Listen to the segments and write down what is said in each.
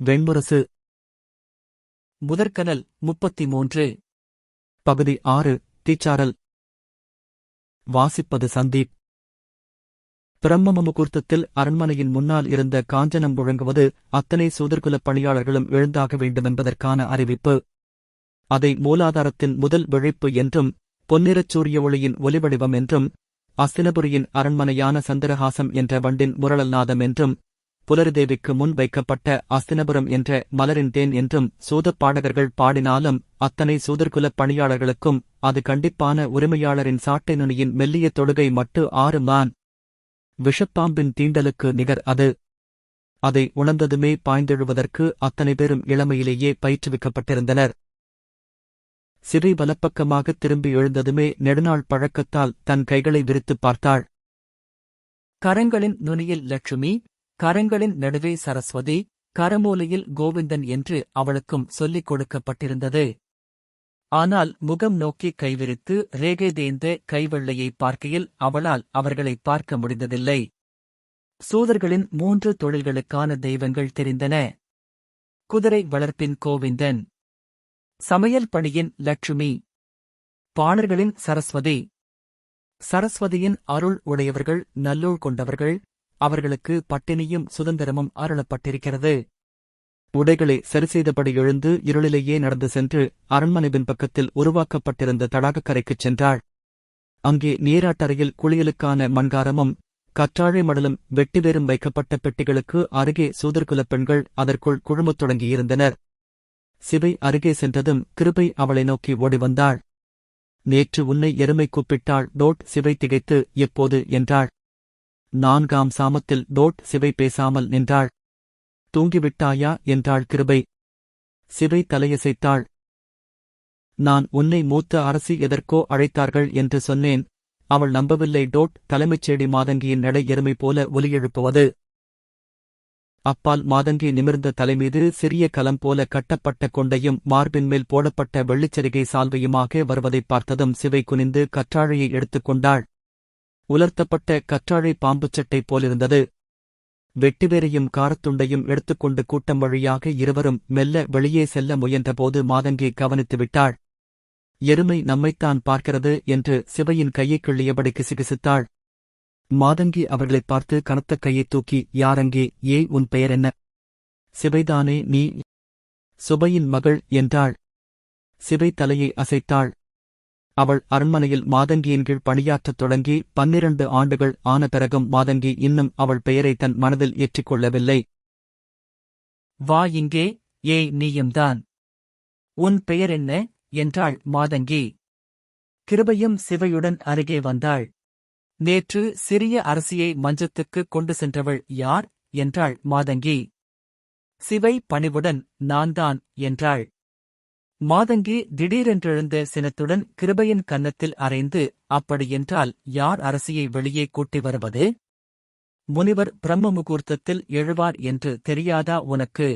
வெண்முரசு. முதற்கனல் முப்பத்தி மூன்று பகுதி ஆறு தீச்சாரல் வாசிப்பது சந்தீப். பிரம்ம முகூர்த்தத்தில் அரண்மனையின் முன்னால் இருந்த காஞ்சனம் முழங்குவது அத்தனை சூதர்குலப் பணியாளர்களும் எழுந்தாக வேண்டுமென்பதற்கான அறிவிப்பு. அதை மூலாதாரத்தின் முதல் விழைப்பு என்றும் பொன்னிறச் சூரிய ஒளியின் ஒலிவடிவம் என்றும் அஸ்தினபுரியின் அரண்மனையான சந்திரஹாசம் என்ற வண்டின் முரளல்நாதம் என்றும் புலரிதேவிக்கு முன் வைக்கப்பட்ட அஸ்தினபுரம் என்ற மலரின் தேன் என்றும் சூதப் பாடகர்கள் பாடினாலும் அத்தனை சூதர்குலப் பணியாளர்களுக்கும் அது கண்டிப்பான உரிமையாளரின் சாட்டை நுனியின் மெல்லிய தொடுகை மட்டு ஆறு மான். விஷப்பாம்பின் தீண்டலுக்கு நிகர் அது. அதை உணர்ந்ததுமே பாய்ந்தெழுவதற்கு அத்தனை பேரும் இளமையிலேயே பயிற்றுவிக்கப்பட்டிருந்தனர். சிறை வலப்பக்கமாக திரும்பி எழுந்ததுமே நெடுநாள் பழக்கத்தால் தன் கைகளை விரித்துப் பார்த்தாள். கரங்களின் நுனியில் லட்சுமி கரங்களின் நடுவே சரஸ்வதி கரமூலையில் கோவிந்தன் என்று அவளுக்கும் சொல்லிக் கொடுக்கப்பட்டிருந்தது. ஆனால் முகம் நோக்கி கைவிரித்து ரேகை தேய்ந்த கைவெள்ளையை பார்க்கையில் அவளால் அவர்களை பார்க்க முடிந்ததில்லை. சூதர்களின் மூன்று தொழில்களுக்கான தெய்வங்கள் தெரிந்தன. குதிரை வளர்ப்பின் கோவிந்தன் சமையல் பணியின் லட்சுமி பாணர்களின் சரஸ்வதி. சரஸ்வதியின் அருள் உடையவர்கள் நல்லூர் கொண்டவர்கள் அவர்களுக்கு பட்டினியும் சுதந்திரமும் அருளப்பட்டிருக்கிறது. உடைகளை சரிசெய்தபடி எழுந்து இருளிலேயே நடந்து சென்று அரண்மனைவின் பக்கத்தில் உருவாக்கப்பட்டிருந்த தடாகக்கரைக்குச் சென்றாள். அங்கே நீராட்டறையில் குளியலுக்கான மண்காரமும் கற்றாழை மடலும் வெட்டிவேரும் வைக்கப்பட்ட பெட்டிகளுக்கு அருகே சூதர்குலப் பெண்கள் அதற்குள் குழுமத் தொடங்கியிருந்தனர். சிவை அருகே சென்றதும் கிருபை அவளை நோக்கி ஓடி வந்தாள். நேற்று உன்னை எருமை கூப்பிட்டாள் டோட் சிவை திகைத்து எப்போது? என்றாள். நான்காம் சாமத்தில் டோட் சிவை பேசாமல் நின்றாள். தூங்கிவிட்டாயா? என்றாள் கிருபை. சிவை தலையசைத்தாள். நான் உன்னை மூத்த அரசி எதற்கோ அழைத்தார்கள் என்று சொன்னேன். அவள் நம்பவில்லை. டோட் தலைமைச் செடி மாதங்கியின் நடை எருமை போல ஒலி எழுப்புவது. அப்பால் மாதங்கி நிமிர்ந்த தலைமீது சிறிய கலம் போல கட்டப்பட்ட கொண்டையும் மார்பின் மேல் போடப்பட்ட வெள்ளிச்சரிகை சால்வையுமாக வருவதைப் பார்த்ததும் சிவை குனிந்து கற்றாழையை எடுத்துக்கொண்டாள் உலர்த்தப்பட்ட கற்றாழை பாம்புச்சட்டை போலிருந்தது. வெட்டிவேரையும் காரத்துண்டையும் எடுத்துக்கொண்டு கூட்டம் வழியாக இருவரும் மெல்ல வெளியே செல்ல முயன்றபோது மாதங்கி கவனித்துவிட்டாள். எருமை நம்மைத்தான் பார்க்கிறது என்று சிவையின் கையைக் கிள்ளியபடி கிசுகிசுத்தாள். மாதங்கி அவர்களைப் பார்த்து கனத்த கையைத் தூக்கி யாரங்கே ஏய் உன் பெயர் என்ன? சிவைதானே நீ. சுபையின் மகள் என்றாள். சிவை தலையை அசைத்தாள். அவள் அரண்மனையில் மாதங்கியின் கீழ் பணியாற்றத் தொடங்கி பன்னிரண்டு ஆண்டுகள் ஆன பிறகும் மாதங்கி இன்னும் அவள் பெயரை தன் மனதில் ஏற்றிக்கொள்ளவில்லை. வா இங்கே ஏய் நீயும்தான். உன் பெயர் என்ன? என்றாள் மாதங்கி. கிருபையும் சிவையுடன் அருகே வந்தாள். நேற்று சிறிய அரசியை மஞ்சத்துக்கு கொண்டு சென்றவள் யார்? என்றாள் மாதங்கி. சிவை பணிவுடன் நான்தான் என்றாள். மாதங்கி திடீரென்றெழுந்த சினத்துடன் கிருபையின் கன்னத்தில் அறைந்து அப்படியென்றால் யார் அரசியை வெளியே கூட்டி வருவது? முனிவர் பிரம்ம முகூர்த்தத்தில் எழுவார் என்று தெரியாதா உனக்கு?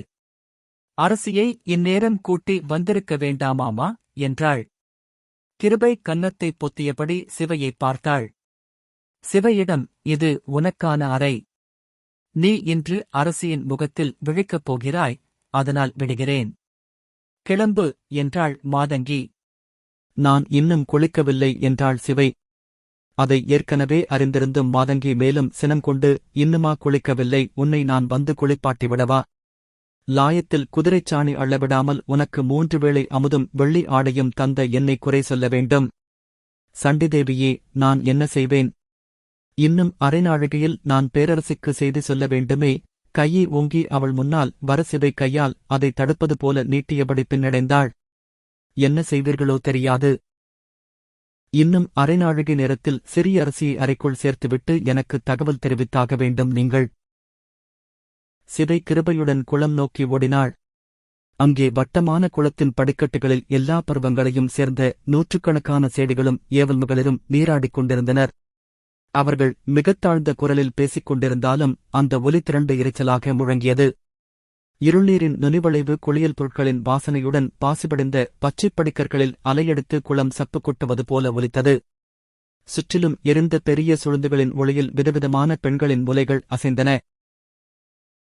அரசியை இந்நேரம் கூட்டி வந்திருக்க வேண்டாமாமா? என்றாள். கிருபை கன்னத்தை பொத்தியபடி சிவையை பார்த்தாள். சிவையிடம் இது உனக்கான அறை. நீ இன்று அரசியின் முகத்தில் விழிக்கப் போகிறாய் அதனால் விடுகிறேன். கிளம்பு என்றாள் மாதங்கி. நான் இன்னும் குளிக்கவில்லை என்றாள் சிவை. அதை ஏற்கனவே அறிந்திருந்தும் மாதங்கி மேலும் சினம் கொண்டு இன்னுமா குளிக்கவில்லை உன்னை நான் வந்து குளிப்பாட்டி விடவா? லாயத்தில் குதிரைச்சாணி அள்ளவிடாமல் உனக்கு மூன்று வேளை அமுதும் வெள்ளி ஆடையும் தந்த என்னை குறை சொல்ல வேண்டும். சண்டிதேவியே நான் என்ன செய்வேன்? இன்னும் அரைநாழிகையில் நான் பேரரசிக்கு செய்தி சொல்ல வேண்டுமே கையை ஓங்கி அவள் முன்னால் வரசிதை கையால் அதை தடுப்பது போல நீட்டியபடி பின்னடைந்தாள். என்ன செய்வீர்களோ தெரியாது. இன்னும் அரைநாழிகை நேரத்தில் சிறிய அரசியை அறைக்குள் சேர்த்துவிட்டு எனக்கு தகவல் தெரிவித்தாக வேண்டும் நீங்கள். சிதை கிருபையுடன் குளம் நோக்கி ஓடினாள். அங்கே வட்டமான குளத்தின் படிக்கட்டுகளில் எல்லா பருவங்களையும் சேர்ந்த நூற்றுக்கணக்கான சேடிகளும் ஏவல்முகளிலும் நீராடிக் கொண்டிருந்தனர். அவர்கள் மிகத் தாழ்ந்த குரலில் பேசிக் கொண்டிருந்தாலும் அந்த ஒலி திரண்டு இரைச்சலாக முழங்கியது. இருள்நீரின் நுனிவளைவு குளியல் பொருட்களின் வாசனையுடன் பாசிபடிந்த பச்சைப் படிக்கற்களில் அலையெடுத்து குளம் சப்பு கொட்டுவது போல ஒலித்தது. சுற்றிலும் எரிந்த பெரிய சுழுந்துகளின் ஒளியில் விதவிதமான பெண்களின் முலைகள் அசைந்தன.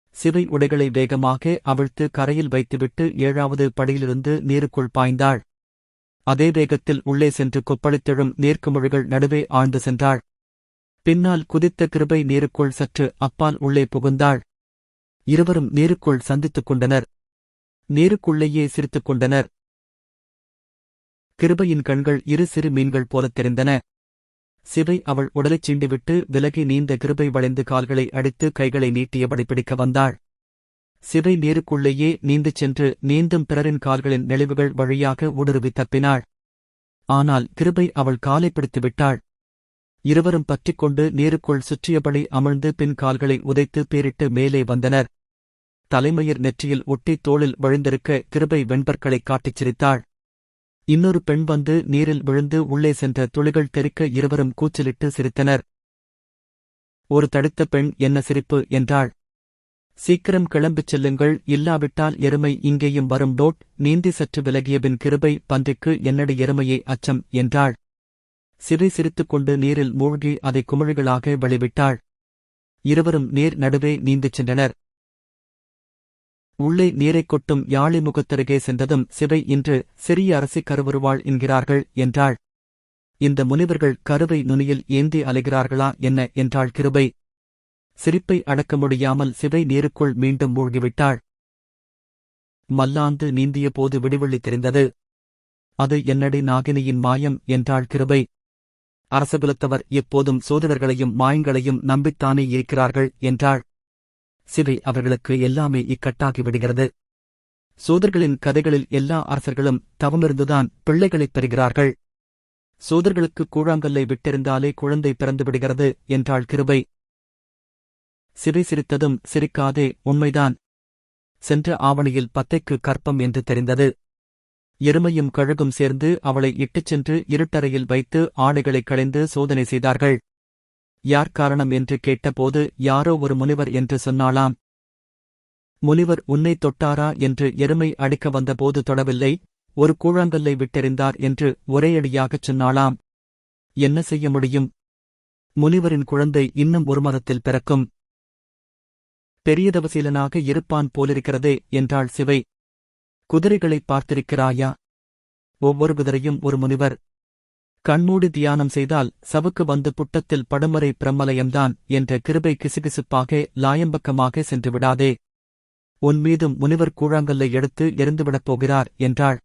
சிவை உடைகளை வேகமாக அவிழ்த்து கரையில் வைத்துவிட்டு ஏழாவது படியிலிருந்து நீருக்குள் பாய்ந்தாள். அதே வேகத்தில் உள்ளே சென்று கொப்பளித்தெழும் நீர்க்குமிழிகள் நடுவே ஆழ்ந்து சென்றாள். பின்னால் குதித்த கிருபை நேருக்குள் சற்று அப்பால் உள்ளே புகுந்தாள். இருவரும் நேருக்குள் சந்தித்துக் கொண்டனர். நேருக்குள்ளேயே சிரித்துக் கொண்டனர். கிருபையின் கண்கள் இரு சிறு மீன்கள் போலத் தெரிந்தன. சிவை அவள் உடலைச் சீண்டிவிட்டு விலகி நீந்த கிருபை வளைந்து கால்களை அடித்து கைகளை நீட்டியபடி பிடிக்க வந்தாள். சிவை நேருக்குள்ளேயே நீந்து சென்று நீந்தும் பிறரின் கால்களின் நெளிவுகள் வழியாக ஊடுருவி தப்பினாள். ஆனால் கிருபை அவள் காலை பிடித்து விட்டாள் இருவரும் பற்றிக்கொண்டு நீருக்குள் சுற்றியபடி அமிழ்ந்து பின் கால்களை உதைத்து பேரிட்டு மேலே வந்தனர். தலைமயிர் நெற்றியில் ஒட்டி தோளில் விழுந்திருக்க கிருபை வெண்பற்களைக் காட்டிச் சிரித்தாள். இன்னொரு பெண் வந்து நீரில் விழுந்து உள்ளே சென்ற துளிகள் தெறிக்க இருவரும் கூச்சலிட்டு சிரித்தனர். ஒரு தடுத்த பெண் என்ன சிரிப்பு? என்றாள். சீக்கிரம் கிளம்பிச் செல்லுங்கள். இல்லாவிட்டால் எருமை இங்கேயும் வரும். டோட் நீந்தி சற்று விலகியபின் கிருபை பன்றிக்கு என்னடி எருமையே அச்சம் என்றாள். சிறை சிரித்துக் கொண்டு நீரில் மூழ்கி அதை குமிழ்களாக வெளிவிட்டாள். இருவரும் நீர் நடுவே நீந்திச் சென்றனர். உள்ளே நீரைக் கொட்டும் யாழி முகத்தருகே சென்றதும் சிவை இன்று சிறிய அரசி கருவருவாள் என்கிறார்கள் என்றாள். இந்த முனிவர்கள் கருவை நுனியில் ஏந்தி அலைகிறார்களா என்ன என்றாள் கிருபை. சிரிப்பை அடக்க முடியாமல் சிவை நீருக்குள் மீண்டும் மூழ்கிவிட்டாள். மல்லாந்து நீந்திய போது விடிவெள்ளி தெரிந்தது. அது என்னடி நாகினியின் மாயம் என்றாள் கிருபை. அரசகுலத்தவர் எப்போதும் சோதரர்களையும் மாயங்களையும் நம்பித்தானே இருக்கிறார்கள் என்றாள். சிவை அவர்களுக்கு எல்லாமே இக்கட்டாகி விடுகிறது. சோதர்களின் கதைகளில் எல்லா அரசர்களும் தவமிருந்துதான் பிள்ளைகளைப் பெறுகிறார்கள். சோதர்களுக்கு கூழாங்கல்லை விட்டிருந்தாலே குழந்தை பிறந்து விடுகிறது என்றாள் கிருபை. சிறை சிரித்ததும் சிரிக்காதே உண்மைதான். சென்ற ஆவணியில் பத்தைக்கு கற்பம் என்று தெரிந்தது. எருமையும் கழுகும் சேர்ந்து அவளை இட்டுச் சென்று இருட்டறையில் வைத்து ஆடைகளைக் களைந்து சோதனை செய்தார்கள். யார் காரணம் என்று கேட்டபோது யாரோ ஒரு முனிவர் என்று சொன்னாளாம். முனிவர் உன்னை தொட்டாரா? என்று எருமை அடிக்க வந்தபோது தொடவில்லை. ஒரு கூழாங்கல்லை விட்டெறிந்தார் என்று ஒரேயடியாகச் சொன்னாளாம். என்ன செய்ய முடியும்? முனிவரின் குழந்தை இன்னும் ஒரு மதத்தில் பிறக்கும். பெரியதவசீலனாக இருப்பான் போலிருக்கிறதே என்றாள் சிவை. குதிரைகளை பார்த்திருக்கிறாயா? ஒவ்வொரு குதிரையும் ஒரு முனிவர். கண்மூடி தியானம் செய்தால் சவுக்கு வந்து புட்டத்தில் படுமறை பிரம்மலயம்தான் என்ற கிருபை கிசுகிசுப்பாக லாயம்பக்கமாக சென்று விடாதே உன் மீதும் முனிவர் கூழாங்கல்லை எடுத்து எரிந்துவிடப் போகிறார் என்றாள்.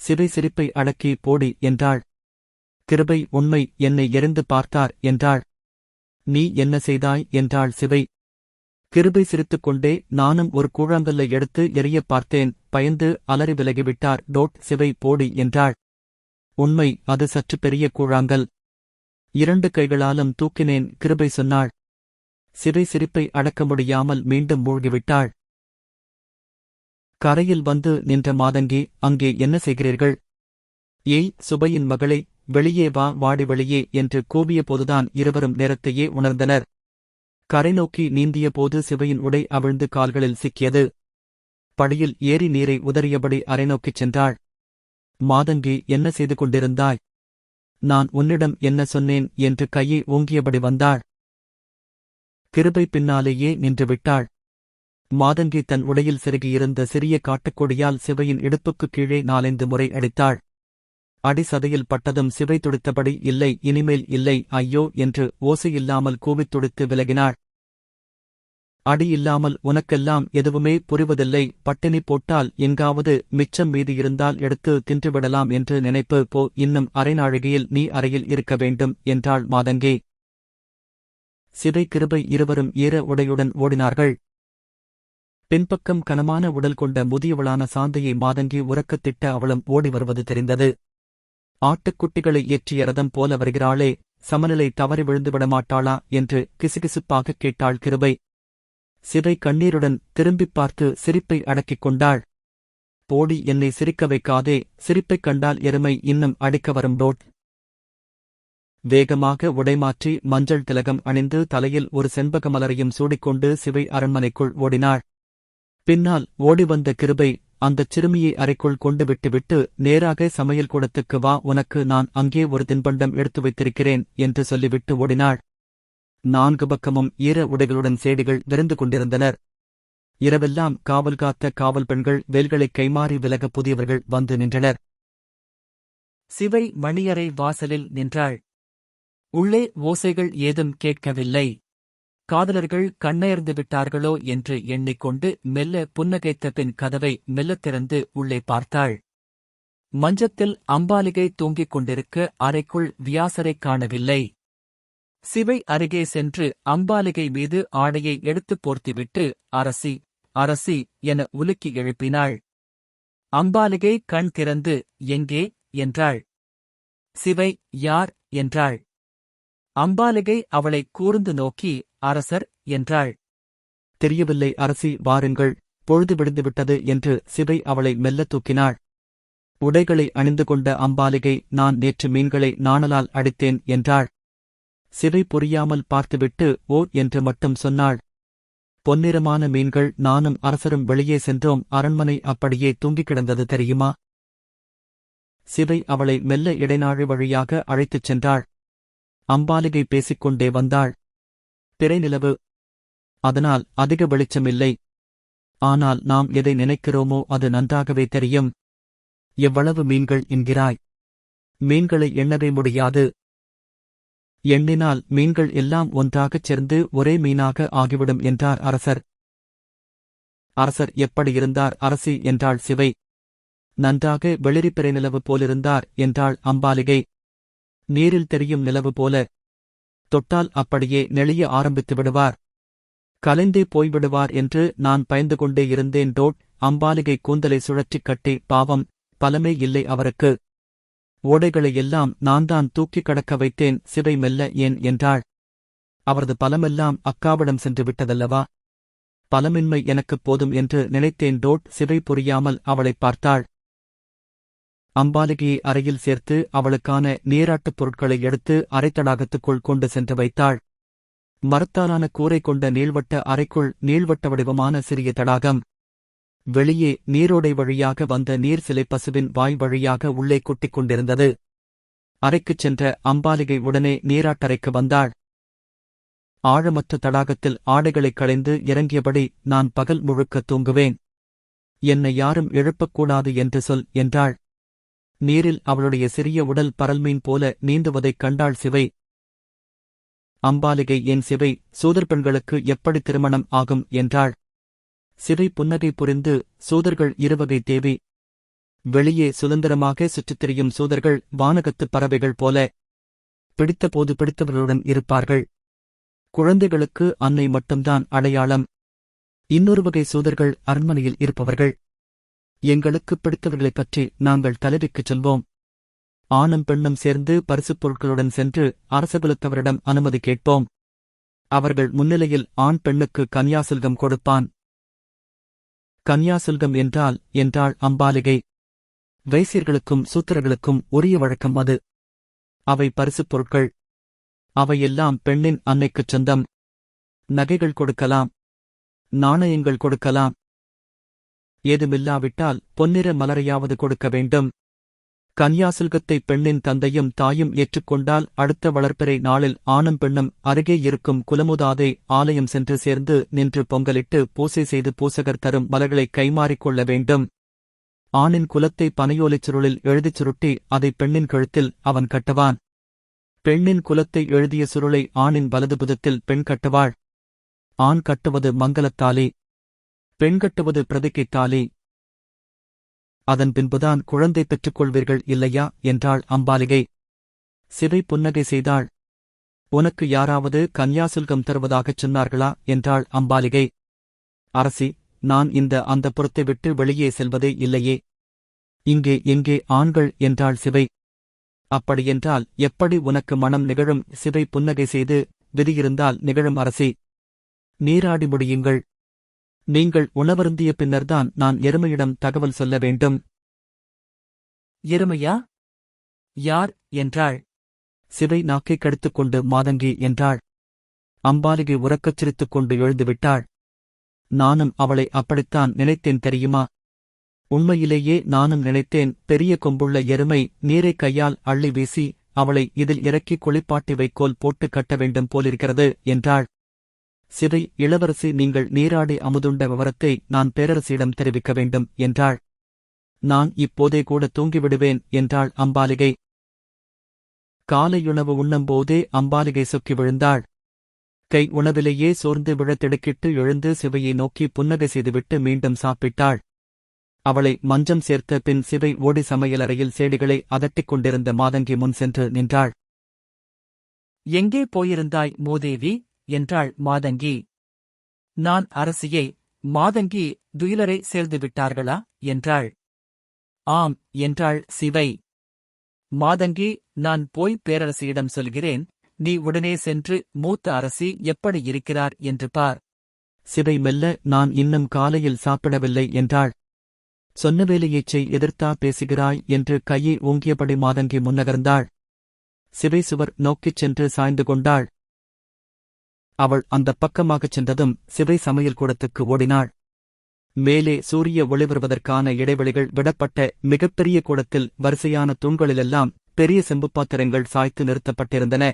சிவை சிரிப்பை அடக்கி போடி என்றாள். கிருபை உண்மை என்னை எரிந்து பார்த்தார் என்றாள். நீ என்ன செய்தாய்? என்றாள் சிவை கிருபை சிரித்துக் கொண்டே நானும் ஒரு கூழாங்கல்லை எடுத்து எரியப் பார்த்தேன் பயந்து அலறி விலகிவிட்டார் டோட் சிவை போடி என்றாள். உண்மை அது சற்று பெரிய கூழாங்கல். இரண்டு கைகளாலும் தூக்கினேன் கிருபை சொன்னாள். சிறை சிரிப்பை அடக்க முடியாமல் மீண்டும் மூழ்கிவிட்டாள். கரையில் வந்து நின்ற மாதங்கி அங்கே என்ன செய்கிறீர்கள்? ஏய் சுபையின் மகளை வெளியே வா வாடி வெளியே என்று கூவிய போதுதான் இருவரும் நேரத்தையே உணர்ந்தனர். கரை நோக்கி நீந்திய போது சிவையின் உடை அவிழ்ந்து கால்களில் சிக்கியது. படியில் ஏறி நீரை உதறியபடி அரை நோக்கிச் சென்றாள். மாதங்கி என்ன செய்து கொண்டிருந்தாய்? நான் உன்னிடம் என்ன சொன்னேன்? என்று கையை ஓங்கியபடி வந்தாள். கிருபை பின்னாலேயே நின்று விட்டாள். மாதங்கி தன் உடையில் செருகியிருந்த சிறிய காட்டுக்கொடியால் சிவையின் இடுப்புக்கு கீழே நாலைந்து முறை அடித்தாள். அடி சதையில் பட்டதும் சிவை துடித்தபடி இல்லை இனிமேல் இல்லை ஐயோ என்று ஓசையில்லாமல் கூவித் துடித்து விலகினாள். அடி இல்லாமல் உனக்கெல்லாம் எதுவுமே புரிவதில்லை. பட்டினி போட்டால் எங்காவது மிச்சம் மீதி இருந்தால் எடுத்து தின்றுவிடலாம் என்று நினைப்பு போ இன்னும் அரை நாழிகையில் நீ அறையில் இருக்க வேண்டும் என்றாள் மாதங்கி. சிதை கிருபை இருவரும் ஈர உடையுடன் ஓடினார்கள். பின்பக்கம் கனமான உடல் கொண்ட முதியவளான சாந்தையை மாதங்கி உறக்கத்திட்ட அவளும் ஓடி வருவது தெரிந்தது. ஆட்டுக்குட்டிகளை ஏற்றிய ரதம் போல வருகிறாளே சமநிலை தவறி விழுந்து விடமாட்டாளா என்று கிசுகிசுப்பாகக் கேட்டாள் கிருபை. சிவை கண்ணீருடன் திரும்பிப் பார்த்து சிரிப்பை அடக்கிக் கொண்டாள். போடி என்னை சிரிக்க வைக்காதே. சிரிப்பைக் கண்டால் எருமை இன்னும் அடிக்க வரும் டோட். வேகமாக உடைமாற்றி மஞ்சள் திலகம் அணிந்து தலையில் ஒரு செண்பக மலரையும் சூடிக்கொண்டு சிவை அரண்மனைக்குள் ஓடினாள். பின்னால் ஓடிவந்த கிருபை அந்தச் சிறுமியை அறைக்குள் கொண்டு விட்டுவிட்டு நேராக சமையல் கூடத்துக்கு வா உனக்கு நான் அங்கே ஒரு தின்பண்டம் எடுத்து வைத்திருக்கிறேன் என்று சொல்லிவிட்டு ஓடினாள். நான்கு பக்கமும் ஈர உடைகளுடன் சேடிகள் விருந்து கொண்டிருந்தனர். இரவெல்லாம் காவல் காத்த காவல் பெண்கள் வேல்களை கைமாறி விலக புதியவர்கள் வந்து நின்றனர். சிவை மணியறை வாசலில் நின்றாள். உள்ளே ஓசைகள் ஏதும் கேட்கவில்லை. காதலர்கள் கண்ணயர்ந்து விட்டார்களோ என்று எண்ணிக்கொண்டு மெல்ல புன்னகைத்த பின் கதவை மெல்லத் திறந்து உள்ளே பார்த்தாள். மஞ்சத்தில் அம்பாலிகை தூங்கிக் கொண்டிருக்க அறைக்குள் வியாசரைக் காணவில்லை. சிவை அருகே சென்று அம்பாலிகை மீது ஆடையை எடுத்துப் போர்த்திவிட்டு அரசி அரசி என உலுக்கி எழுப்பினாள். அம்பாலிகை கண் திறந்து எங்கே என்றாள். சிவை யார் என்றாள். அம்பாலிகை அவளை கூர்ந்து நோக்கி அரசர் என்றாள். தெரியவில்லை அரசி வாருங்கள் பொழுது விடுந்துவிட்டது என்று சிவை அவளை மெல்ல தூக்கினாள். உடைகளை அணிந்து கொண்ட அம்பாலிகை நான் நேற்று மீன்களை நாணலால் அடித்தேன் என்றாள். சிவை புரியாமல் பார்த்துவிட்டு ஓ என்று மட்டும் சொன்னாள். பொன்னிறமான மீன்கள் நானும் அரசரும் வெளியே சென்றோம். அரண்மனை அப்படியே தூங்கிக் கிடந்தது தெரியுமா? சிவை அவளை மெல்ல இடைநாழி வழியாக அழைத்துச் சென்றாள். அம்பாலிகை பேசிக்கொண்டே வந்தாள். திரைநிலவு அதனால் அதிக வெளிச்சமில்லை ஆனால் நாம் எதை நினைக்கிறோமோ அது நன்றாகவே தெரியும். எவ்வளவு மீன்கள் என்கிறாய்? மீன்களை எண்ணவே முடியாது. எண்ணினால் மீன்கள் எல்லாம் ஒன்றாகச் சேர்ந்து ஒரே மீனாக ஆகிவிடும் என்றார் அரசர். அரசர் எப்படியிருந்தார் அரசி என்றாள் சிவை. நன்றாக வெளிரிப்பிறை நிலவு போலிருந்தார் என்றாள் அம்பாலிகை. நீரில் தெரியும் நிலவு போல. தொட்டால் அப்படியே நெளிய ஆரம்பித்து விடுவார். கலைந்தே போய்விடுவார் என்று நான் பயந்து கொண்டே இருந்தேன் டோட். அம்பாலிகை கூந்தலை சுழற்றிக் கட்டி பாவம் பலமே இல்லை அவருக்கு. ஓடைகளை எல்லாம் நான் தான் தூக்கிக் கடக்க வைத்தேன் சிவை மெல்ல ஏன் என்றாள். அவரது பலமெல்லாம் அக்காவிடம் சென்று விட்டதல்லவா? பலமின்மை எனக்குப் போதும் என்று நினைத்தேன் டோட் சிவை புரியாமல் அவளைப் பார்த்தாள். அம்பாலிகையை அறையில் சேர்த்து அவளுக்கான நீராட்டுப் பொருட்களை எடுத்து அரைத்தடாகத்துக்குள் கொண்டு சென்று வைத்தாள். மரத்தாலான கூரை கொண்ட நீள்வட்ட அறைக்குள் நீள்வட்ட வடிவமான சிறிய தடாகம். வெளியே நீரோடை வழியாக வந்த நீர் சிலை பசுவின் வாய் வழியாக உள்ளே குட்டிக் கொண்டிருந்தது. அறைக்குச் சென்ற அம்பாலிகை உடனே நீராட்டறைக்கு வந்தாள். ஆழமற்ற தடாகத்தில் ஆடைகளைக் களைந்து இறங்கியபடி நான் பகல் முழுக்க தூங்குவேன். என்னை யாரும் எழுப்பக்கூடாது என்று சொல் என்றாள். நீரில் அவளுடைய சிறிய உடல் பரல்மீன் போல நீந்துவதைக் கண்டாள் சிவை. அம்பாலிகை என் சிவை சூதர் பெண்களுக்கு எப்படி திருமணம் ஆகும்? என்றாள். சிவை புன்னகை புரிந்து சூதர்கள் இருவகை தேவி. வெளியே சுதந்திரமாக சுற்றித் திரியும் சூதர்கள் வானகத்துப் பறவைகள் போல பிடித்தபோது பிடித்தவர்களுடன் இருப்பார்கள். குழந்தைகளுக்கு அன்னை மட்டும்தான் அடையாளம். இன்னொரு வகை சூதர்கள் அரண்மனையில் இருப்பவர்கள். எங்களுக்கு பிடித்தவர்களைப் பற்றி நாங்கள் தலைவிக்குச் சொல்வோம். ஆணும் பெண்ணும் சேர்ந்து பரிசுப் பொருட்களுடன் சென்று அரசகுலத்தவரிடம் அனுமதி கேட்போம். அவர்கள் முன்னிலையில் ஆண் பெண்ணுக்கு கன்யாசுல்கம் கொடுப்பான். கன்யாசுல்கம் என்றால் என்றாள் அம்பாலிகை. வைசியர்களுக்கும் சூத்திரர்களுக்கும் உரிய வழக்கம் அது. அவை பரிசுப் பொருட்கள். அவையெல்லாம் பெண்ணின் அன்னைக்குச் சொந்தம். நகைகள் கொடுக்கலாம். நாணயங்கள் கொடுக்கலாம். ஏதுமில்லாவிட்டால் பொன்னிற மலரையாவது கொடுக்க வேண்டும். கன்யாசுல்கத்தை பெண்ணின் தந்தையும் தாயும் ஏற்றுக்கொண்டால் அடுத்த வளர்ப்பிறை நாளில் ஆணும் பெண்ணும் அருகே இருக்கும் குலமுதாதை ஆலயம் சென்று சேர்ந்து நின்று பொங்கலிட்டு பூசை செய்து பூசகர் தரும் மலர்களை கைமாறிக்கொள்ள வேண்டும். ஆணின் குலத்தை பனையோலைச் சுருளில் எழுதிச் சுருட்டி அதை பெண்ணின் கழுத்தில் அவன் கட்டுவான். பெண்ணின் குலத்தை எழுதிய சுருளை ஆணின் வலது புதத்தில் பெண் கட்டுவாள். ஆண் கட்டுவது மங்களத்தாலி பெண் கட்டுவது பிரதிக்கைத் தாலி அதன் பின்புதான் குழந்தை பெற்றுக்கொள்வீர்கள் இல்லையா? என்றாள் அம்பாலிகை சிவை புன்னகை செய்தாள். உனக்கு யாராவது கன்யாசுல்கம் தருவதாகச் சொன்னார்களா? என்றாள் அம்பாலிகை அரசி நான் இந்த அந்த புறத்தை விட்டு வெளியே செல்வதே இல்லையே. இங்கே எங்கே ஆண்கள்? என்றாள் சிவை அப்படியென்றால் எப்படி உனக்கு மனம் நிகழும்? சிவை புன்னகை செய்து விதியிருந்தால் நிகழும் அரசி. நீராடி முடியுங்கள். நீங்கள் உணவருந்திய பின்னர்தான் நான் எருமையிடம் தகவல் சொல்ல வேண்டும். எருமையா? யார் என்றாள். சிவை நாக்கைக் கடித்துக் கொண்டு மாதங்கி என்றாள். அம்பாலிகை உறக்கச் சிரித்துக் கொண்டு எழுந்துவிட்டாள். நானும் அவளை அப்படித்தான் நினைத்தேன் தெரியுமா? உண்மையிலேயே நானும் நினைத்தேன் பெரிய கொம்புள்ள எருமை நீரை கையால் அள்ளி வீசி அவளை இதில் இறக்கி குளிப்பாட்டி வைக்கோல் போட்டு கட்ட வேண்டும் போலிருக்கிறது என்றாள். சிவை இளவரசி நீங்கள் நீராடி அமுதுண்ட விவரத்தை நான் பேரரசியிடம் தெரிவிக்க வேண்டும் என்றாள். நான் இப்போதே கூட தூங்கிவிடுவேன் என்றாள் அம்பாலிகை. காலையுணவு உண்ணும்போதே அம்பாலிகை சொக்கி விழுந்தாள். கை உணவிலேயே சோர்ந்து விழத்திடுக்கிட்டு எழுந்து சிவையை நோக்கி புன்னகை செய்துவிட்டு மீண்டும் சாப்பிட்டாள். அவளை மஞ்சம் சேர்த்த பின் சிவை ஓடி சமையலறையில் சேடிகளை அதட்டிக் கொண்டிருந்த மாதங்கி முன் சென்று நின்றாள். எங்கே போயிருந்தாய் மூதேவி? என்றாள் மாதங்கி. நான் அரசியை மாதங்கி துயிலரை சேர்ந்து விட்டார்களா? என்றாள். ஆம் என்றாள் சிவை. மாதங்கி நான் போய் பேரரசியிடம் சொல்கிறேன் நீ உடனே சென்று மூத்த அரசி எப்படி இருக்கிறார் என்று பார். சிவை மெல்ல நான் இன்னும் காலையில் சாப்பிடவில்லை என்றாள். சொன்ன வேலையைச் செய் எதிர்த்தா பேசுகிறாய் என்று கையை ஓங்கியபடி மாதங்கி முன்னகர்ந்தாள். சிவை சுவர் நோக்கிச் சென்று சாய்ந்து கொண்டாள். அவள் அந்தப் பக்கமாகச் சென்றதும் சிவை சமையல் கூடத்துக்கு ஓடினாள். மேலே சூரிய ஒளி வருவதற்கான இடைவெளிகள் விடப்பட்ட மிகப்பெரிய கூடத்தில் வரிசையான தூண்களிலெல்லாம் பெரிய செம்பு பாத்திரங்கள் சாய்த்து நிறுத்தப்பட்டிருந்தன.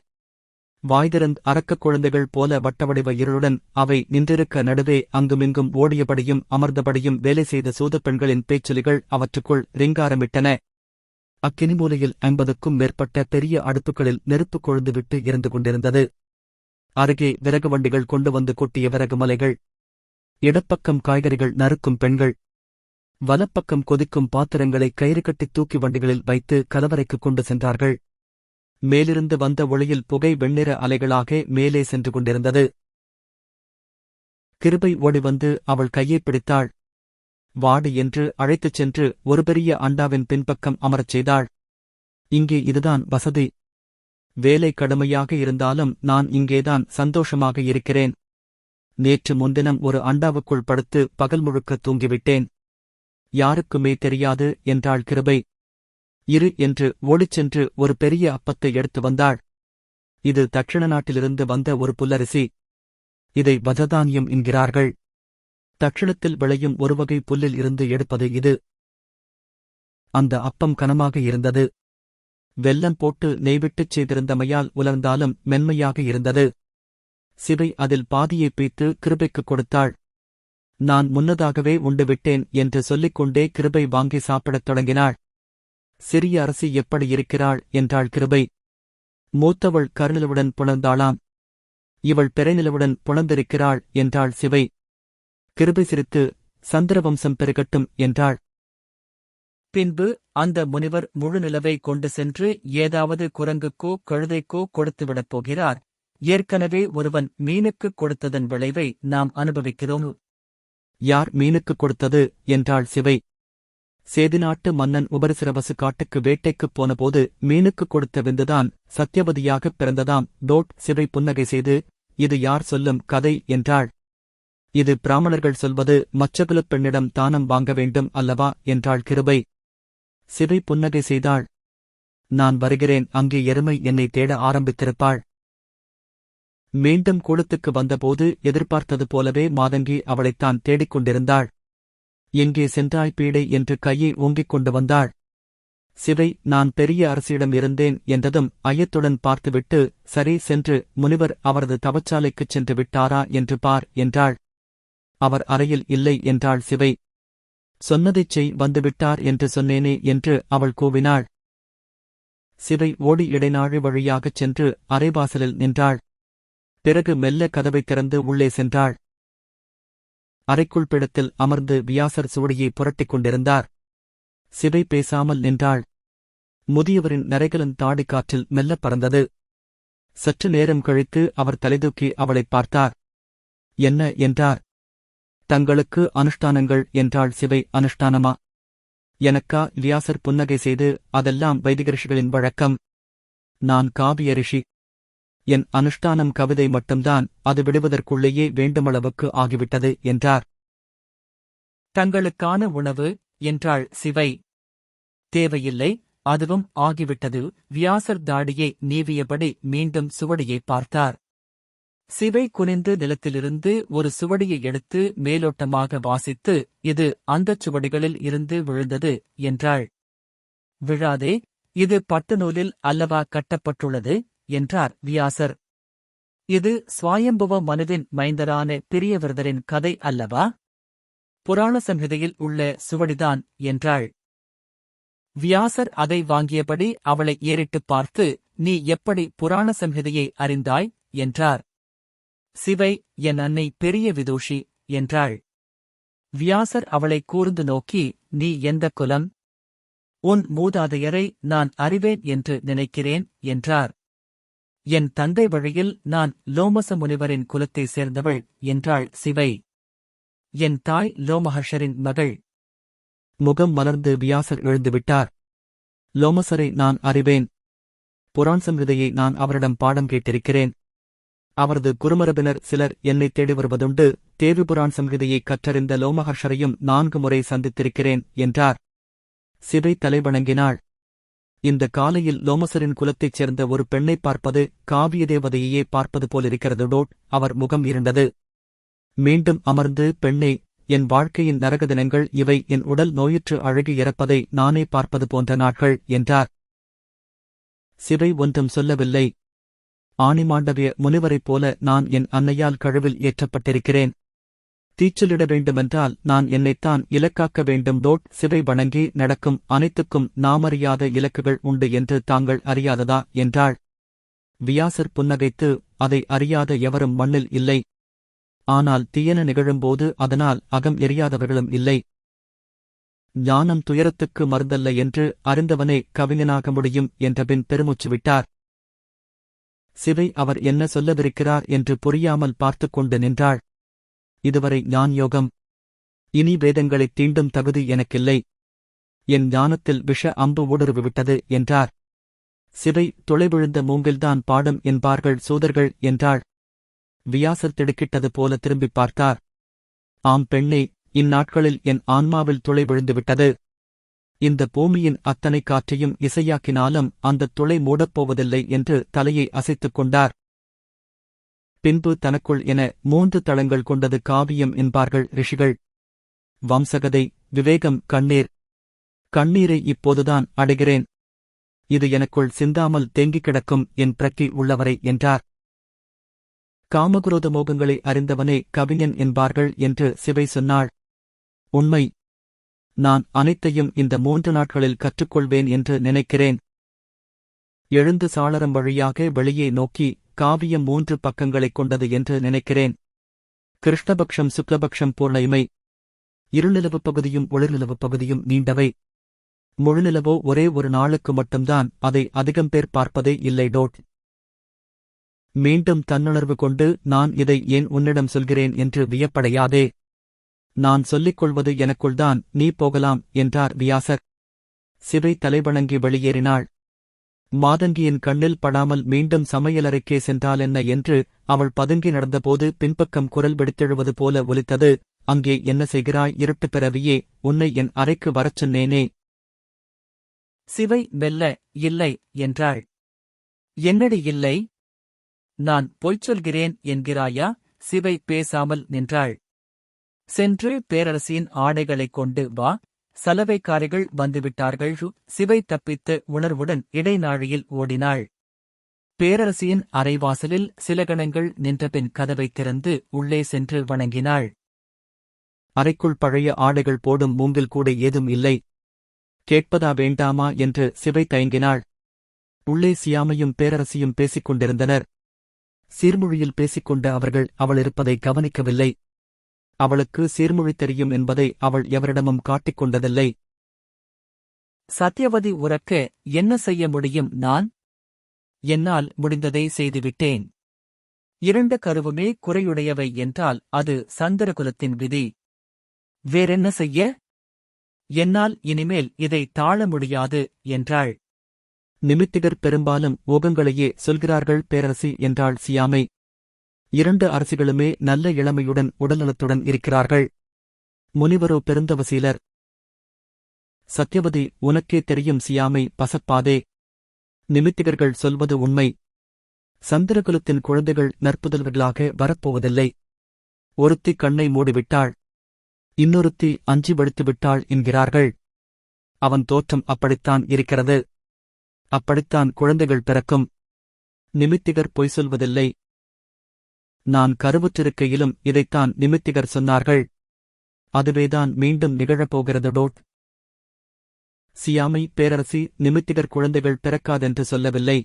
வாய்திறந்த் அரக்கக் குழந்தைகள் போல வட்டவடிவ இருளுடன் அவை நின்றிருக்க நடுவே அங்குமிங்கும் ஓடியபடியும் அமர்ந்தபடியும் வேலை செய்த சூதப் பெண்களின் பேச்சொலிகள் அவற்றுக்குள் ரிங்காரமிட்டன அக்கினிமூலையில் ஐம்பதுக்கும் மேற்பட்ட பெரிய அடுப்புகளில் நெருப்பு கொழுந்துவிட்டு இருந்து கொண்டிருந்தது. அருகே விறகு வண்டிகள் கொண்டு வந்து கொட்டிய விறகு மலைகள். இடப்பக்கம் காய்கறிகள் நறுக்கும் பெண்கள். வலப்பக்கம் கொதிக்கும் பாத்திரங்களை கயிறு கட்டி தூக்கி வண்டிகளில் வைத்து கலவரைக்கு கொண்டு சென்றார்கள். மேலிருந்து வந்த ஒளியில் புகை வெண்ணிற அலைகளாக மேலே சென்று கொண்டிருந்தது. கிருபை ஓடி வந்து அவள் கையைப் பிடித்தாள். வாடு என்று அழைத்துச் சென்று ஒரு பெரிய அண்டாவின் பின்பக்கம் அமரச் செய்தாள். இங்கே இதுதான் வசதி. வேலை கடுமையாக இருந்தாலும் நான் இங்கேதான் சந்தோஷமாக இருக்கிறேன். நேற்று முன்தினம் ஒரு அண்டாவுக்குள் படுத்து பகல் முழுக்க தூங்கிவிட்டேன். யாருக்குமே தெரியாது என்றாள் கிருபை. இரு என்று ஓடிச்சென்று ஒரு பெரிய அப்பத்தை எடுத்து வந்தாள். இது தட்சிண நாட்டிலிருந்து வந்த ஒரு புல்லரிசி. இதை வததானியம் என்கிறார்கள். தட்சிணத்தில் விளையும் ஒருவகை புல்லில் இருந்து எடுப்பது இது. அந்த அப்பம் கனமாக இருந்தது. வெல்லம் போட்டு நெய்விட்டுச் செய்திருந்தமையால் உலர்ந்தாலும் மென்மையாக இருந்தது. சிவை அதில் பாதியை பீத்து கிருபைக்குக் கொடுத்தாள். நான் முன்னதாகவே உண்டுவிட்டேன் என்று சொல்லிக்கொண்டே கிருபை வாங்கி சாப்பிடத் தொடங்கினாள். சிறிய அரசி எப்படி இருக்கிறாள்? என்றாள் கிருபை. மூத்தவள் கருநிலவுடன் புணர்ந்தாளாம். இவள் பிறைநிலவுடன் புணர்ந்திருக்கிறாள் என்றாள் சிவை கிருபை சிரித்து சந்திரவம்சம் பெருகட்டும் என்றாள். பின்பு அந்த முனிவர் முழு நிலவை கொண்டு சென்று ஏதாவது குரங்குக்கோ கழுதைக்கோ கொடுத்துவிடப் போகிறார். ஏற்கனவே ஒருவன் மீனுக்குக் கொடுத்ததன் விளைவை நாம் அனுபவிக்கிறோம். யார் மீனுக்குக் கொடுத்தது என்றாள் சிவை. சேதிநாட்டு மன்னன் உபரிசிரவசு காட்டுக்கு வேட்டைக்குப் போனபோது மீனுக்குக் கொடுத்த விந்துதான் சத்தியவதியாகப் பிறந்ததாம். டோட் சிவை புன்னகை செய்து இது யார் சொல்லும் கதை? என்றாள். இது பிராமணர்கள் சொல்வது மச்சகுலப் பெண்ணிடம் தானம் வாங்க வேண்டும் அல்லவா? என்றாள் கிருபை. சிவை புன்னகை செய்தாள். நான் வருகிறேன் அங்கே எருமை என்னை தேட ஆரம்பித்திருப்பாள். மீண்டும் கூடத்துக்கு வந்தபோது எதிர்பார்த்தது போலவே மாதங்கி அவளைத்தான் தேடிக் கொண்டிருந்தாள். எங்கே சென்றாய் பீடை? என்று கையை ஓங்கிக் கொண்டு வந்தாள். சிவை நான் பெரிய அரசியிடம் இருந்தேன் என்றதும் ஐயத்துடன் பார்த்துவிட்டு சரி சென்று முனிவர் அவரது தவச்சாலைக்குச் சென்று விட்டாரா? என்று பார் என்றாள். அவர் அறையில் இல்லை என்றாள் சிவை சொன்னதைச் செய் வந்துவிட்டார் என்று சொன்னேனே என்று அவள் கூவினாள். சிவை ஓடி இடைநாழி வழியாகச் சென்று அரைவாசலில் நின்றாள். பிறகு மெல்ல கதவைத் திறந்து உள்ளே சென்றாள். அறைக்குள் பிடத்தில் அமர்ந்து வியாசர் சுவடியை புரட்டிக் கொண்டிருந்தார். சிவை பேசாமல் நின்றாள். முதியவரின் நரைகலன் தாடி காற்றில் மெல்லப் பறந்தது. சற்று நேரம் கழித்து அவர் தலைதூக்கி அவளைப் பார்த்தார். என்ன? என்றார். தங்களுக்கு அனுஷ்டானங்கள் என்றாள் சிவை அனுஷ்டானமா? எனக்கா வியாசர் புன்னகை செய்து அதெல்லாம் வைதிக ரிஷிகளின் வழக்கம். நான் காவிய ரிஷி. என் அனுஷ்டானம் கவிதை மட்டும்தான் அது விடுவதற்குள்ளேயே வேண்டுமளவுக்கு ஆகிவிட்டது என்றார். தங்களுக்கான உணவு என்றாள் சிவை தேவையில்லை அதுவும் ஆகிவிட்டது. வியாசர் தாடியை நீவியபடி மீண்டும் சுவடியை பார்த்தார். சிவை குனிந்து நிலத்திலிருந்து ஒரு சுவடியை எடுத்து மேலோட்டமாக வாசித்து இது அந்தச் சுவடிகளில் இருந்து விழுந்தது என்றாள். விழாதே இது பட்டு நூலில் அல்லவா கட்டப்பட்டுள்ளது? என்றார் வியாசர். இது சுவாயம்புவ மனதின் மைந்தரான பிரியவிரதரின் கதை அல்லவா? புராண சம்ஹிதையில் உள்ள சுவடிதான் என்றாள். வியாசர் அதை வாங்கியபடி அவளை ஏறிட்டுப் பார்த்து நீ எப்படி புராண சம்ஹிதையை அறிந்தாய்? என்றார். சிவை என் அன்னை பெரிய விதூஷி என்றாள். வியாசர் அவளை கூர்ந்து நோக்கி நீ எந்த குலம்? உன் மூதாதையரை நான் அறிவேன் என்று நினைக்கிறேன் என்றார். என் தந்தை வழியில் நான் லோமச முனிவரின் குலத்தைச் சேர்ந்தவள் என்றாள் சிவை. என் தாய் லோமஹர்ஷரின் மகள். முகம் மலர்ந்து வியாசர் எழுந்துவிட்டார். லோமசரை நான் அறிவேன். புராண சம்ஹிதையை நான் அவரிடம் பாடம் கேட்டிருக்கிறேன். அவரது குருமரபினர் சிலர் என்னை தேடி வருவதுண்டு தேவிபுரான் புராண சம்ஹிதையை கற்றறிந்த லோமஹர்ஷரையும் நான்கு முறை சந்தித்திருக்கிறேன் என்றார். சிவை தலைவணங்கினாள். இந்த காலையில் லோமசரின் குலத்தைச் சேர்ந்த ஒரு பெண்ணைப் பார்ப்பது காவிய தேவதையையே பார்ப்பது போலிருக்கிறது டோட் அவர் முகம் இருந்தது மீண்டும் அமர்ந்து பெண்ணே என் வாழ்க்கையின் நரக தினங்கள் இவை என் உடல் நோயுற்று அழகி இறப்பதை நானே பார்ப்பது போன்ற நாட்கள் என்றார். சிவை ஒன்றும் சொல்லவில்லை. ஆணிமாண்டவிய முனிவரைப் போல நான் என் அன்னையால் கழுவில் ஏற்றப்பட்டிருக்கிறேன். தீச்சலிட வேண்டுமென்றால் நான் என்னைத்தான் இலக்காக்க வேண்டும். டோட் சிவை வணங்கி நடக்கும் அனைத்துக்கும் நாமறியாத இலக்குகள் உண்டு என்று தாங்கள் அறியாததா என்றாள். வியாசர் புன்னகைத்து அதை அறியாத எவரும் மண்ணில் இல்லை. ஆனால் தீயன நிகழும்போது அதனால் அகம் எரியாதவர்களும் இல்லை. ஞானம் துயரத்துக்கு மருந்தல்ல என்று அறிந்தவனே கவிஞனாக முடியும் என்றபின் பெருமூச்சு விட்டார். சிவை அவர் என்ன சொல்லவிருக்கிறார் என்று புரியாமல் பார்த்துக் கொண்டு நின்றாள். இதுவரை ஞான் யோகம். இனி வேதங்களைத் தீண்டும் தகுதி எனக்கில்லை. என் ஞானத்தில் விஷ அம்பு ஊடுருவிவிட்டது என்றார். சிவை துளைவிழுந்த மூங்கில்தான் பாடும் என்பார்கள் சூதர்கள் என்றாள். வியாசர் திடுக்கிட்டது போல திரும்பிப் பார்த்தார். ஆம் பெண்ணே இந்நாட்களில் என் ஆன்மாவில் துளை விழுந்துவிட்டது இந்த பூமியின் அத்தனை காற்றையும் இசையாக்கினாலும் அந்தத் துளை மூடப்போவதில்லை என்று தலையை அசைத்துக் கொண்டார். பின்பு தனக்குள் என மூன்று தளங்கள் கொண்டது காவியம் என்பார்கள் ரிஷிகள். வம்சகதை விவேகம் கண்ணீர். கண்ணீரை இப்போதுதான் அடைகிறேன். இது எனக்குள் சிந்தாமல் தேங்கிக் கிடக்கும் என் பிரக்கி உள்ளவரை என்றார். காமகுரோத மோகங்களை அறிந்தவனே கவிஞன் என்பார்கள் என்று சிவை சொன்னாள். உண்மை நான் அனைத்தையும் இந்த மூன்று நாட்களில் கற்றுக்கொள்வேன் என்று நினைக்கிறேன். எழுந்து சாளரம் வழியாக வெளியே நோக்கி காவியம் மூன்று பக்கங்களைக் கொண்டது என்று நினைக்கிறேன். கிருஷ்ணபக்ஷம் சுக்லபக்ஷம் பூர்ணிமை இருநிலவு பகுதியும் ஒளிர்நிலவு பகுதியும் நீண்டவை. முழுநிலவோ ஒரே ஒரு நாளுக்கு மட்டும்தான் அதை அதிகம் பேர் பார்ப்பதே இல்லை டோட். மீண்டும் தன்னுணர்வு கொண்டு நான் இதை ஏன் உன்னிடம் சொல்கிறேன் என்று வியப்படையாதே. நான் சொல்லிக் கொள்வது எனக்குள்தான் நீ போகலாம் என்றார் வியாசர். சிவை தலைவணங்கி வெளியேறினாள். மாதங்கியின் கண்ணில் படாமல் மீண்டும் சமையலறைக்கே சென்றால் என்ன என்று அவள் பதுங்கி நடந்தபோது பின்பக்கம் குரல் வெடித்தெழுவது போல ஒலித்தது. அங்கே என்ன செய்கிறாய்? இருட்டுப் பிறவியே உன்னை என் அறைக்கு வரச் சொன்னேனே. சிவை மெல்ல இல்லை என்றாள். என்னடி இல்லை? நான் பொய்ச் சொல்கிறேன் என்கிறாயா? சிவை பேசாமல் நின்றாள். சென்று பேரரசியின் ஆடைகளைக் கொண்டு வா. சலவைக்காரிகள் வந்துவிட்டார்கள். சிவை தப்பித்து உணர்வுடன் இடைநாழியில் ஓடினாள். பேரரசியின் அரைவாசலில் சில கணங்கள் நின்றபின் கதவைத் திறந்து உள்ளே சென்று வணங்கினாள். அறைக்குள் பழைய ஆடைகள் போடும் மூங்கில் கூட ஏதும் இல்லை. கேட்பதா வேண்டாமா? என்று சிவை தயங்கினாள். உள்ளே சியாமையும் பேரரசியும் பேசிக் கொண்டிருந்தனர் சீர்மொழியில் பேசிக்கொண்ட அவர்கள் அவள் இருப்பதை கவனிக்கவில்லை. அவளுக்கு சீர்மொழி தெரியும் என்பதை அவள் எவரிடமும் காட்டிக் கொண்டதில்லை சத்யவதி உறக்க என்ன செய்ய முடியும் நான்? என்னால் முடிந்ததை செய்துவிட்டேன். இரண்டு கருவுமே குறையுடையவை என்றால் அது சந்திரகுலத்தின் விதி. வேறென்ன செய்ய? என்னால் இனிமேல் இதை தாழ முடியாது என்றாள். நிமித்திகர் பெரும்பாலும் ஓகங்களையே சொல்கிறார்கள் பேரரசி என்றாள் சியாமை. இரண்டு அரசிகளுமே நல்ல இளமையுடன் உடல்நலத்துடன் இருக்கிறார்கள். முனிவரோ பெருந்தவசீலர் சத்யவதி உனக்கே தெரியும் சியாமை பசப்பாதே. நிமித்திகர்கள் சொல்வது உண்மை. சந்திரகுலத்தின் குழந்தைகள் நற்புதல்வர்களாக வரப்போவதில்லை. ஒருத்தி கண்ணை மூடிவிட்டாள். இன்னொருத்தி அஞ்சி விழுத்துவிட்டாள் என்கிறார்கள். அவன் தோற்றம் அப்படித்தான் இருக்கிறது. அப்படித்தான் குழந்தைகள் பிறக்கும். நிமித்திகர் பொய் சொல்வதில்லை. நான் கருவுற்றிருக்கையிலும் இதைத்தான் நிமித்திகர் சொன்னார்கள். அதுவேதான் மீண்டும் நிகழப்போகிறது? டோட் சியாமை பேரரசி நிமித்திகர் குழந்தைகள் பிறக்காதென்று சொல்லவில்லை.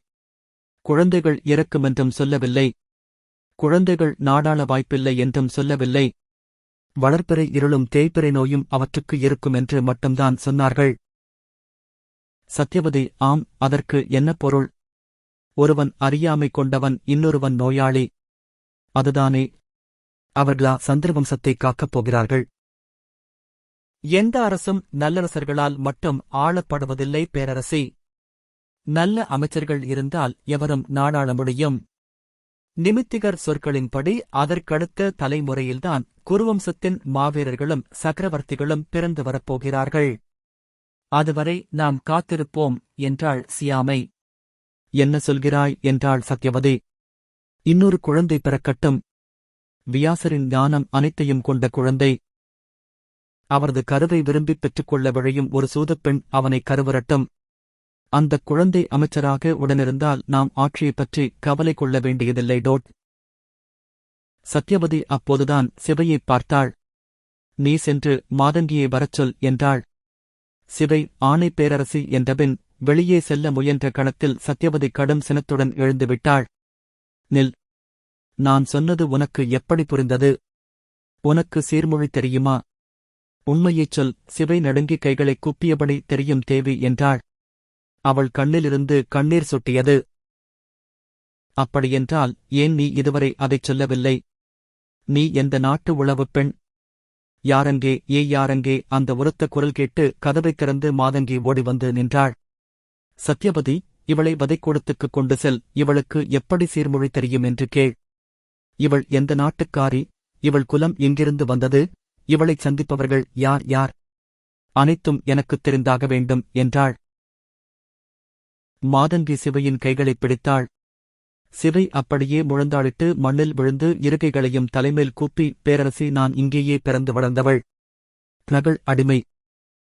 குழந்தைகள் இறக்குமென்றும் சொல்லவில்லை. குழந்தைகள் நாடாள வாய்ப்பில்லை என்றும் சொல்லவில்லை. வளர்ப்பிறை இருளும் தேய்ப்பிறை நோயும் அவற்றுக்கு இருக்கும் என்று மட்டும்தான் சொன்னார்கள். சத்யவதி ஆம் அதற்கு என்ன பொருள்? ஒருவன் அறியாமை கொண்டவன் இன்னொருவன் நோயாளி. அதுதானே. அவர்களா சந்திரவம்சத்தை காக்கப் போகிறார்கள். எந்த அரசும் நல்லரசர்களால் மட்டும் ஆளப்படுவதில்லை பேரரசி. நல்ல அமைச்சர்கள் இருந்தால் எவரும் நாடாள முடியும். நிமித்திகர் சொற்களின்படி அதற்கடுத்த தலைமுறையில்தான் குருவம்சத்தின் மாவீரர்களும் சக்கரவர்த்திகளும் பிறந்து வரப்போகிறார்கள். அதுவரை நாம் காத்திருப்போம் என்றாள் சியாமை. என்ன சொல்கிறாய்? என்றாள் சத்யவதி. இன்னொரு குழந்தை பிறக்கட்டும். வியாசரின் ஞானம் அனைத்தையும் கொண்ட குழந்தை. அவரது கருவை விரும்பிப் பெற்றுக்கொள்ள விழையும் ஒரு சூதப்பெண் அவனை கருவரட்டும் அந்தக் குழந்தை அமைச்சராக உடனிருந்தால் நாம் ஆட்சியைப் பற்றி கவலை கொள்ள வேண்டியதில்லை டோட். சத்யவதி அப்போதுதான் சிவையைப் பார்த்தாள். நீ சென்று மாதங்கியை வரச்சொல் என்றாள். சிவை ஆணை பேரரசி என்றபின் வெளியே செல்ல முயன்ற கணத்தில் சத்யவதி கடும் சினத்துடன் எழுந்துவிட்டாள் நில். நான் சொன்னது உனக்கு எப்படி புரிந்தது? உனக்கு சீர்மொழி தெரியுமா? உண்மையைச் சொல் சிவை நடுங்கி கைகளைக் குப்பியபடி தெரியும் தேவி என்றாள். அவள் கண்ணிலிருந்து கண்ணீர் சொட்டியது. அப்படியென்றால் ஏன் நீ இதுவரை அதைச் சொல்லவில்லை? நீ எந்த நாட்டு உளவுப் பெண்? யாரங்கே ஏ யாரங்கே? அந்த உரத்த குரல் கேட்டு கதவைத் திறந்து மாதங்கி ஓடி வந்து நின்றாள். சத்யபதி இவளை வதைக்கூடத்துக்குக் கொண்டு செல் இவளுக்கு எப்படி சீர்மொழி தெரியும் என்று கேள். இவள் எந்த நாட்டுக்காரி? இவள் குலம் எங்கிருந்து வந்தது? இவளைச் சந்திப்பவர்கள் யார் யார்? அனைத்தும் எனக்குத் தெரிந்தாக வேண்டும் என்றாள். மாதங்கி சிவையின் கைகளைப் பிடித்தாள். சிவை அப்படியே முழந்தாளிட்டு மண்ணில் விழுந்து இருக்கைகளையும் தலைமேல் கூப்பி பேரரசி நான் இங்கேயே பிறந்து வளர்ந்தவள். நகள் அடிமை.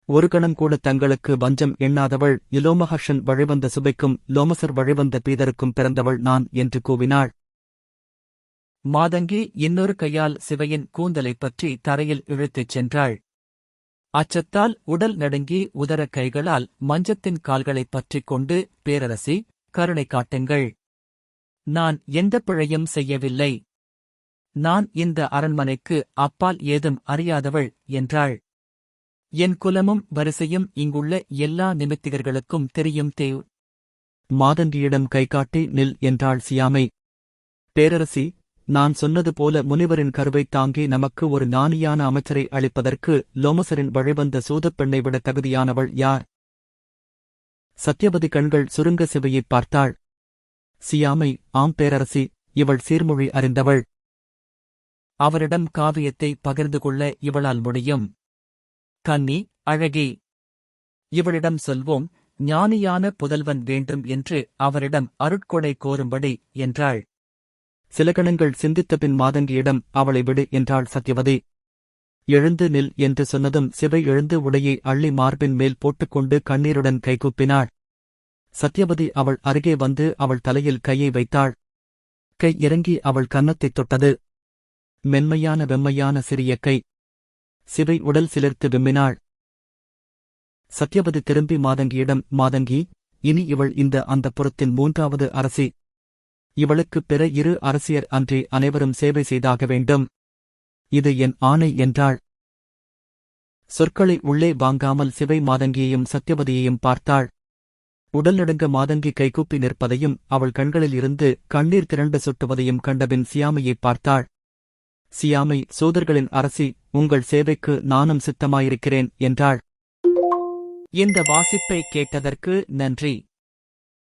ஒரு கணம் கூட தங்களுக்கு வஞ்சம் எண்ணாதவள் இலோமஹர்ஷன் வழிவந்த சுபைக்கும் லோமசர் வழிவந்த பீதருக்கும் பிறந்தவள் நான் என்று கூவினாள். மாதங்கி இன்னொரு கையால் சிவையின் கூந்தலைப் பற்றி தரையில் இழுத்துச் சென்றாள். அச்சத்தால் உடல் நடுங்கி உதர கைகளால் மஞ்சத்தின் கால்களைப் பற்றிக் கொண்டு பேரரசி கருணை காட்டுங்கள். நான் எந்த பிழையும் செய்யவில்லை. நான் இந்த அரண்மனைக்கு அப்பால் ஏதும் அறியாதவள் என்றாள். என் குலமும் வரிசையும் இங்குள்ள எல்லா நிமித்திகர்களுக்கும் தெரியும் தேவ் மாதங்கியிடம் கைகாட்டி நில் என்றாள் சியாமை. பேரரசி நான் சொன்னது போல முனிவரின் கருவைத் தாங்கி நமக்கு ஒரு ஞானியான அமைச்சரை அளிப்பதற்கு லோமசரின் வழிவந்த சூதப்பெண்ணை விட தகுதியானவள் யார்? சத்யவதி கண்கள் சுருங்க சிவையைப் பார்த்தாள். சியாமை ஆம் பேரரசி இவள் சீர்மொழி அறிந்தவள். அவரிடம் காவியத்தை பகிர்ந்து கொள்ள இவளால் முடியும். கன்னி அழகி. இவளிடம் சொல்வோம் ஞானியான புதல்வன் வேண்டும் என்று அவரிடம் அருட்கொடை கோரும்படி என்றாள். சில கணங்கள் சிந்தித்தபின் மாதங்கியிடம் அவளை விடு என்றாள் சத்யவதி. எழுந்து நில் என்று சொன்னதும் சிவை எழுந்து உடையை அள்ளி மார்பின் மேல் போட்டுக்கொண்டு கண்ணீருடன் கைகூப்பினாள் சத்யவதி அவள் அருகே வந்து அவள் தலையில் கையை வைத்தாள். கை இறங்கி அவள் கன்னத்தைத் தொட்டது. மென்மையான வெம்மையான சிறிய கை. சிவை உடல் சிலிர்த்து விம்மினாள். சத்யவதி திரும்பி மாதங்கியிடம் மாதங்கி இனி இவள் இந்த அந்த புறத்தின் மூன்றாவது அரசி. இவளுக்குப் பிற இரு அரசியர் அன்றி அனைவரும் சேவை செய்தாக வேண்டும். இது என் ஆணை என்றாள். சொற்களை உள்ளே வாங்காமல் சிவை மாதங்கியையும் சத்யவதியையும் பார்த்தாள். உடல் நடுங்க மாதங்கி கைகூப்பி நிற்பதையும் அவள் கண்களில் இருந்து கண்ணீர் திரண்டு சுட்டுவதையும் கண்டபின் சியாமையைப் பார்த்தாள். சியாமை சோதர்களின் அரசி உங்கள் சேவைக்கு நானும் சித்தமாயிருக்கிறேன் என்றாள். இந்த வாசிப்பை கேட்டதற்கு நன்றி.